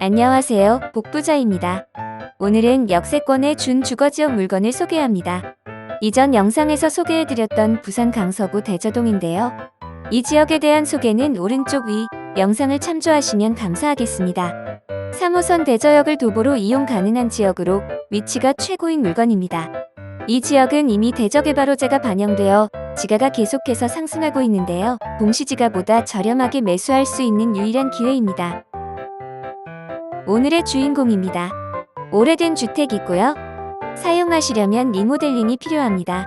안녕하세요. 복부자입니다. 오늘은 역세권의 준 주거지역 물건을 소개합니다. 이전 영상에서 소개해드렸던 부산 강서구 대저동인데요. 이 지역에 대한 소개는 오른쪽 위 영상을 참조하시면 감사하겠습니다. 3호선 대저역을 도보로 이용 가능한 지역으로 위치가 최고인 물건입니다. 이 지역은 이미 대저개발 호재가 반영되어 지가가 계속해서 상승하고 있는데요. 동시지가보다 저렴하게 매수할 수 있는 유일한 기회입니다. 오늘의 주인공입니다. 오래된 주택이고요. 사용하시려면 리모델링이 필요합니다.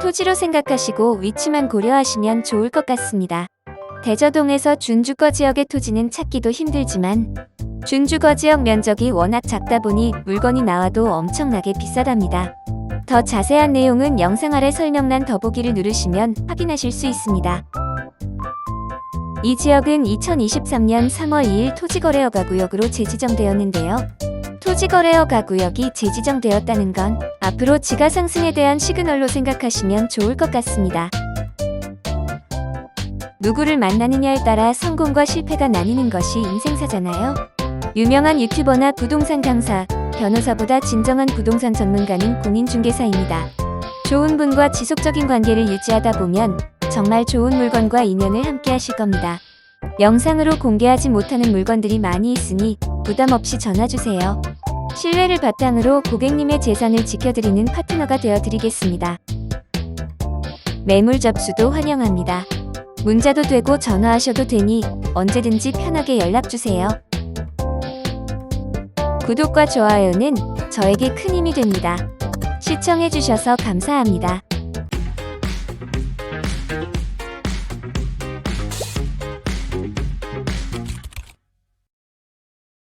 토지로 생각하시고 위치만 고려하시면 좋을 것 같습니다. 대저동에서 준주거 지역의 토지는 찾기도 힘들지만 준주거 지역 면적이 워낙 작다 보니 물건이 나와도 엄청나게 비싸답니다. 더 자세한 내용은 영상 아래 설명란 더보기를 누르시면 확인하실 수 있습니다. 이 지역은 2023년 3월 2일 토지거래허가 구역으로 재지정되었는데요. 토지거래허가 구역이 재지정되었다는 건 앞으로 지가 상승에 대한 시그널로 생각하시면 좋을 것 같습니다. 누구를 만나느냐에 따라 성공과 실패가 나뉘는 것이 인생사잖아요. 유명한 유튜버나 부동산 강사, 변호사보다 진정한 부동산 전문가는 공인중개사입니다. 좋은 분과 지속적인 관계를 유지하다 보면 정말 좋은 물건과 인연을 함께 하실 겁니다. 영상으로 공개하지 못하는 물건들이 많이 있으니 부담 없이 전화주세요. 신뢰를 바탕으로 고객님의 재산을 지켜드리는 파트너가 되어드리겠습니다. 매물 접수도 환영합니다. 문자도 되고 전화하셔도 되니 언제든지 편하게 연락주세요. 구독과 좋아요는 저에게 큰 힘이 됩니다. 시청해주셔서 감사합니다.